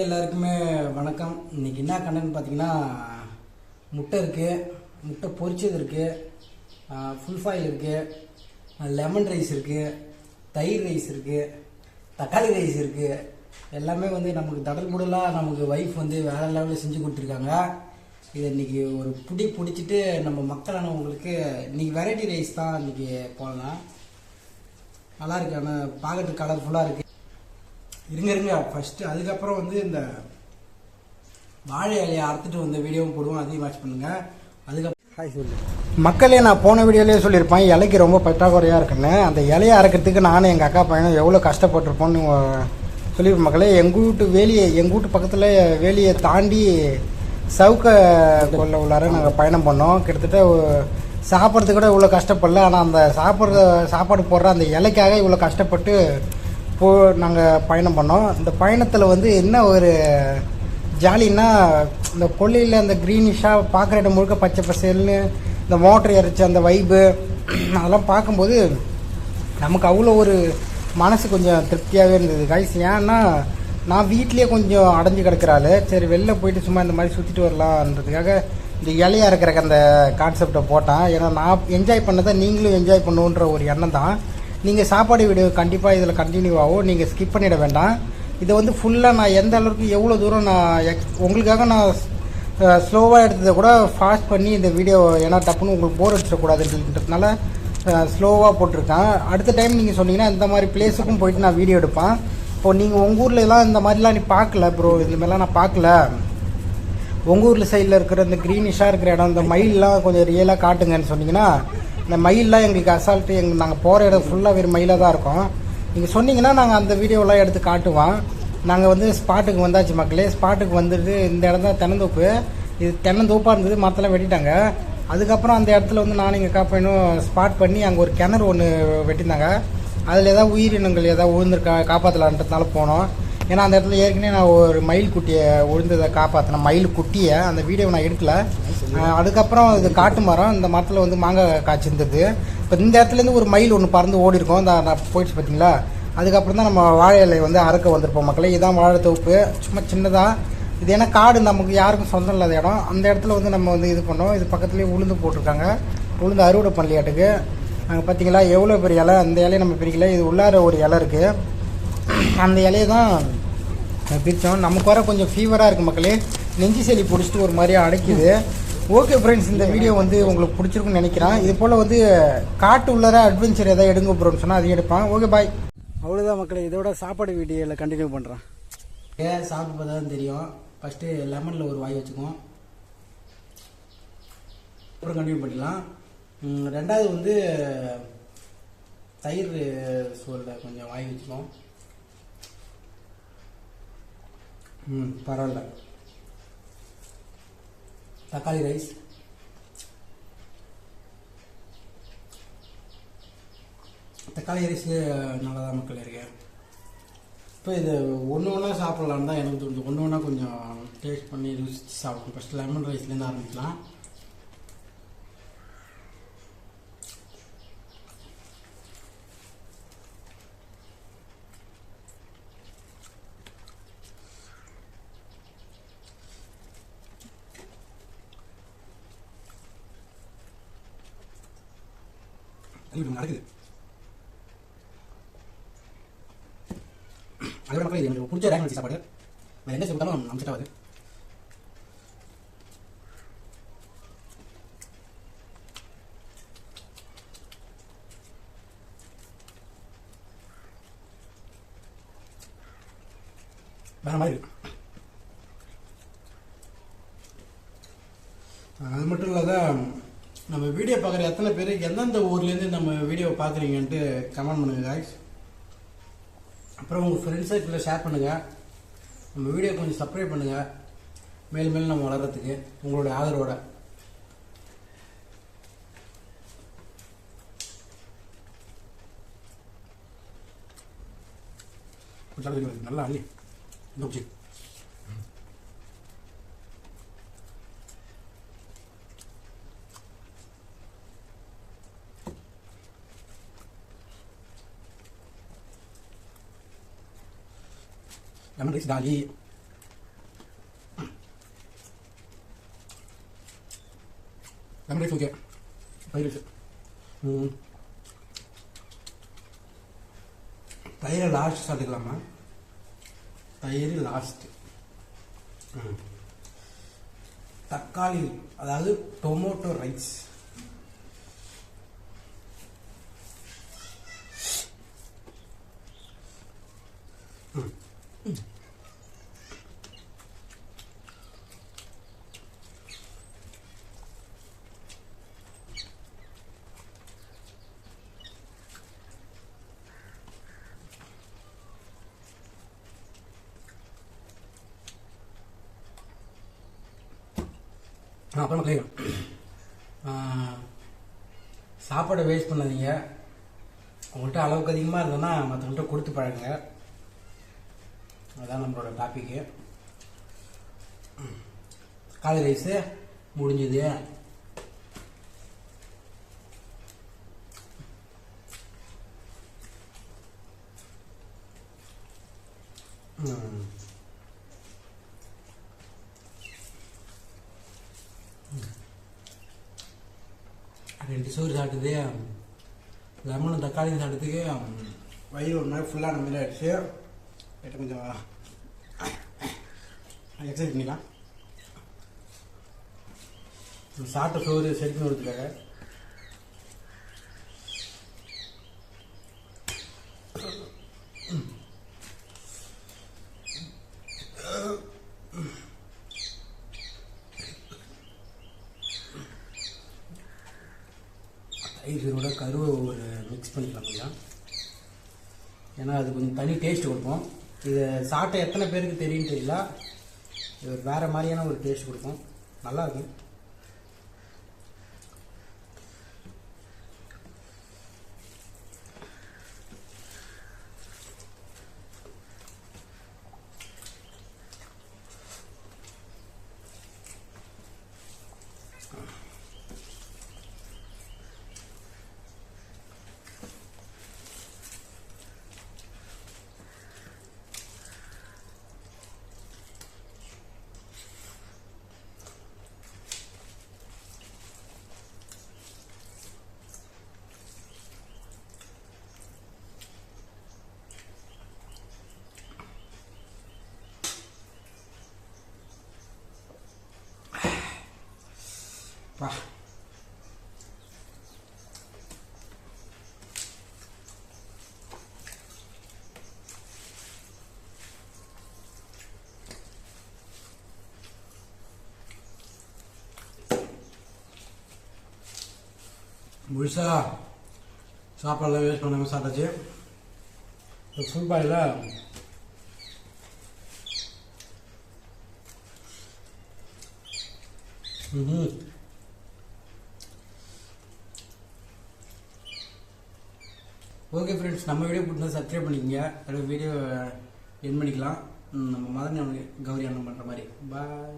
எல்லாருக்குமே வணக்கம். இன்னைக்கு என்ன கண்டென்ட் பார்த்தீங்கன்னா முட்டை இருக்குது முட்டை பொரிச்சது இருக்குது ஃபுல் ஃபாயில் இருக்குது லெமன் ரைஸ் இருக்குது தயிர் ரைஸ் இருக்குது தக்காளி ரைஸ் இருக்குது எல்லாமே வந்து நமக்கு தடல் புடலாக நமக்கு ஒய்ஃப் வந்து வேற லெவலில் செஞ்சு கொடுத்துருக்காங்க. இது இன்னைக்கு ஒரு புடி பிடிச்சிட்டு நம்ம மக்களானவங்களுக்கு இன்னைக்கு வெரைட்டி ரைஸ் தான் இன்றைக்கி போடலாம். நல்லா இருக்கு. ஆனால் பார்க்கறதுக்கு கலர்ஃபுல்லாக இருக்குது இருங்க இருங்க. ஃபஸ்ட்டு அதுக்கப்புறம் வந்து இந்த வாழை இலையை அறுத்துட்டு வந்த வீடியோவும் போடுவோம். அதையும் வாட்ச் பண்ணுங்க. அதுக்கப்புறம் ஹாய் சொல்லு. மக்களே நான் போன வீடியோலேயே சொல்லியிருப்பேன். இலைக்கு ரொம்ப பற்றாக்குறையாக இருக்குன்னு. அந்த இலையை அறுக்கிறதுக்கு நானும் எங்கள் அக்கா பையனும் எவ்வளோ கஷ்டப்பட்டிருப்போம்னு உ- சொல்லியிருப்பேன் மக்களே எங்கள் வீட்டு வேலியை எங்கள் வீட்டு பக்கத்தில் வேலியை தாண்டி சவுக்க கொள்ள உள்ளார நாங்கள் பயணம் பண்ணோம். கிட்டத்தட்ட சாப்பிட்றதுக்கு கூட இவ்வளோ கஷ்டப்படல. ஆனால் அந்த சாப்பிட்ற சாப்பாடு போடுற அந்த இலைக்காக இவ்வளோ கஷ்டப்பட்டு போ நாங்கள் பயணம் பண்ணோம். இந்த பயணத்தில் வந்து என்ன ஒரு ஜாலின்னா இந்த கொல்லையில் அந்த க்ரீனிஷாக பார்க்குற இடம் முழுக்க பச்சை பசேல்னு இந்த மோட்டர் எரிச்ச அந்த வைப்பு அதெல்லாம் பார்க்கும்போது நமக்கு அவ்வளோ ஒரு மனசு கொஞ்சம் திருப்தியாகவே இருந்தது. கைஸ் ஏன்னா நான் வீட்லேயே கொஞ்சம் அடைஞ்சு கிடக்கிறாள் சரி வெளில போயிட்டு சும்மா இந்த மாதிரி சுற்றிட்டு வரலான்றதுக்காக இந்த இலையா இருக்கிற அந்த கான்செப்டை போட்டேன். ஏன்னா நான் என்ஜாய் பண்ணதை நீங்களும் என்ஜாய் பண்ணுன்ற ஒரு எண்ணம் தான். நீங்கள் சாப்பாடு வீடியோ கண்டிப்பாக இதில் கண்டினியூ ஆகும். நீங்கள் ஸ்கிப் பண்ணிட வேண்டாம். இதை வந்து ஃபுல்லாக நான் எந்த அளவுக்கு எவ்வளோ தூரம் நான் எக்ஸ் உங்களுக்காக நான் ஸ்லோவாக எடுத்ததை கூட ஃபாஸ்ட் பண்ணி இந்த வீடியோ ஏன்னா டப்புன்னு உங்களுக்கு போர் அடிச்சிடக்கூடாதுன்றதுனால ஸ்லோவாக போட்டிருக்கேன். அடுத்த டைம் நீங்கள் சொன்னீங்கன்னா இந்த மாதிரி பிளேஸுக்கும் போயிட்டு நான் வீடியோ எடுப்பேன். இப்போ நீங்கள் உங்கள் ஊரில் எல்லாம் இந்த மாதிரிலாம் நீ பார்க்கல ப்ரோ இதுமாதிரிலாம் மாதிரிலாம் நான் பார்க்கல. உங்கள் ஊரில் சைடில் இருக்கிற இந்த க்ரீனிஷாக இருக்கிற இடம் இந்த மயிலெலாம் கொஞ்சம் ரியலாக காட்டுங்கன்னு சொன்னீங்கன்னா இந்த மயிலெலாம் எங்களுக்கு அசால்ட்டு எங்கள் நாங்கள் போகிற இடம் ஃபுல்லாக வெறும் மயிலாக தான் இருக்கும். நீங்கள் சொன்னீங்கன்னா நாங்கள் அந்த வீடியோலாம் எடுத்து காட்டுவோம். நாங்கள் வந்து ஸ்பாட்டுக்கு வந்தாச்சு மக்களே. ஸ்பாட்டுக்கு வந்துட்டு இந்த இடம் தான் தென்னந்தோப்பு. இது தென்னந்தோப்பாக இருந்தது மரத்தெல்லாம் வெட்டிட்டாங்க. அதுக்கப்புறம் அந்த இடத்துல வந்து நானும் எங்கள் காப்பையனும் ஸ்பாட் பண்ணி அங்கே ஒரு கிணறு ஒன்று வெட்டியிருந்தாங்க அதில் ஏதாவது உயிரினங்கள் ஏதாவது உழுந்துருக்கா காப்பாற்றலான்றதுனால போனோம். ஏன்னா அந்த இடத்துல ஏற்கனவே நான் ஒரு மயில் குட்டியை விழுந்ததை காப்பாற்றினேன் மயில் குட்டியை அந்த வீடியோ நான் எடுக்கல. அதுக்கப்புறம் இது காட்டு மரம் இந்த மரத்தில் வந்து மாங்காய் காய்ச்சிருந்தது. இப்போ இந்த இடத்துலேருந்து ஒரு மயில் ஒன்று பறந்து ஓடி இருக்கும். இந்த போயிடுச்சு பார்த்தீங்களா அதுக்கப்புறம் தான் நம்ம வாழை இலை வந்து அறுக்க வந்திருப்போம் மக்களே. இதுதான் வாழை தொகுப்பு. சும்மா சின்னதாக இது ஏன்னா காடு? நமக்கு யாருக்கும் சொந்தம் இல்லாத இடம். அந்த இடத்துல வந்து நம்ம வந்து இது பண்ணோம். இது பக்கத்துலேயே உளுந்து போட்டிருக்காங்க. உளுந்து அறுவடை பண்ணலையாட்டுக்கு. அங்கே பார்த்தீங்களா எவ்வளோ பெரிய இலை? அந்த இலையை நம்ம பிரிக்கல. இது உள்ளார ஒரு இலை இருக்குது அந்த இலையை தான் பிரித்தோம் நமக்கு வர கொஞ்சம் ஃபீவராக இருக்குது மக்களே. நெஞ்சு செலி பிடிச்சிட்டு ஒரு மாதிரியா அடைக்குது. ஓகே ஃப்ரெண்ட்ஸ் இந்த வீடியோ வந்து உங்களுக்கு பிடிச்சிருக்குன்னு நினைக்கிறேன். இது போல் வந்து காட்டு உள்ளார அட்வென்ச்சர் எதாவது எடுங்க ப்ரோன்னு சொன்னால் அதையும் எடுப்பான். ஓகே பாய் அவ்வளோதான் மக்களே இதோட சாப்பாடு வீடியோவில் கண்டினியூ பண்ணுறேன் ஏன் சாப்பிட்டு பார்த்தா தான் தெரியும் ஃபஸ்ட்டு லெமனில் ஒரு வாய் வச்சுக்குவோம். அப்புறம் கண்டினியூ பண்ணிக்கலாம் ரெண்டாவது வந்து தயிர் சோறில் கொஞ்சம் வாய் வச்சுக்குவோம். ம் பரவாயில்ல. தக்காளி ரைஸ். தக்காளி ரைஸ் நல்லா தான் மக்கள் இருக்கு இப்போ இது ஒன்று ஒன்றா சாப்பிட்லான்னு தான் எனக்கு தோணுது. ஒன்று ஒன்றா கொஞ்சம் டேஸ்ட் பண்ணி ருசித்து சாப்பிடணும். ஃபஸ்ட் லெமன் ரைஸ்லேருந்து ஆரம்பிக்கலாம். இது நடக்குது அதோட மக்கள் இது எனக்கு பிடிச்ச ரேங்க் வச்சு சாப்பாடு வேறு எந்த சாப்பிட்டாலும் நம்ம செட் ஆகுது வேற மாதிரி இருக்கு அது மட்டும் இல்லாத நம்ம வீடியோ பார்க்குற எத்தனை பேர் எந்தெந்த ஊர்லேருந்து நம்ம வீடியோ பார்க்குறீங்கன்ட்டு கமெண்ட் பண்ணுங்கள் காய்ஸ் அப்புறம் உங்கள் ஃப்ரெண்ட்ஸ் சர்க்கிளில் ஷேர் பண்ணுங்கள் நம்ம வீடியோ கொஞ்சம் சப்ஸ்கிரைப் பண்ணுங்கள் மேல் மேலும் நம்ம வளர்கிறதுக்கு உங்களோட ஆதரவோட. நல்லா அள்ளி. நோக்கி lemon rice dali. lemon rice okay fried rice last சாப்பிட்டுக்கலாமா தயிர் லாஸ்ட்டு தக்காளி அதாவது டொமோட்டோ ரைஸ் அப்புறம் மக்களே சாப்பாடை வேஸ்ட் பண்ணாதீங்க. உங்கள்கிட்ட அளவுக்கு அதிகமாக இருந்ததுன்னா மற்றவங்கள்ட்ட கொடுத்து பழகுங்க. அதான் நம்மளோட டாப்பிக்கு காலை ரைஸு முடிஞ்சது. ம். சோறு சாப்பிட்டதே லெமனும் தக்காளியும் சாப்பிட்டதுக்கு வயிறு ஒரு நாள் ஃபுல்லாக நம்ம ஆயிடுச்சு. லைட்டாக கொஞ்சம் எக்ஸசைஸ் பண்ணிக்கலாம். சாப்பிட்ட சோறு செடிக்கணும் வரதுக்காக தயிரோட கருவை ஒரு மிக்ஸ் பண்ணிக்கலாம் கொஞ்சம் ஏன்னா அது கொஞ்சம் தனி டேஸ்ட் கொடுக்கும் இது சாப்பிட்ட எத்தனை பேருக்கு தெரியும் தெரியல. இது வேறு மாதிரியான ஒரு டேஸ்ட் கொடுக்கும். நல்லாயிருக்கும் இருக்கும் பா முழுசா சாப்பாடெல்லாம் வேஸ்ட் பண்ணாமல் சாப்பிட்டாச்சு இப்போ ஃபுல் பாயில் ம் ஓகே ஃப்ரெண்ட்ஸ் நம்ம வீடியோ பிடிச்சா சப்ஸ்கிரைப் பண்ணிக்கங்க. அடுத்த வீடியோ என் பண்ணிக்கலாம். நம்ம மதன் கௌரி அண்ணன் பண்ணுற மாதிரி. பாய்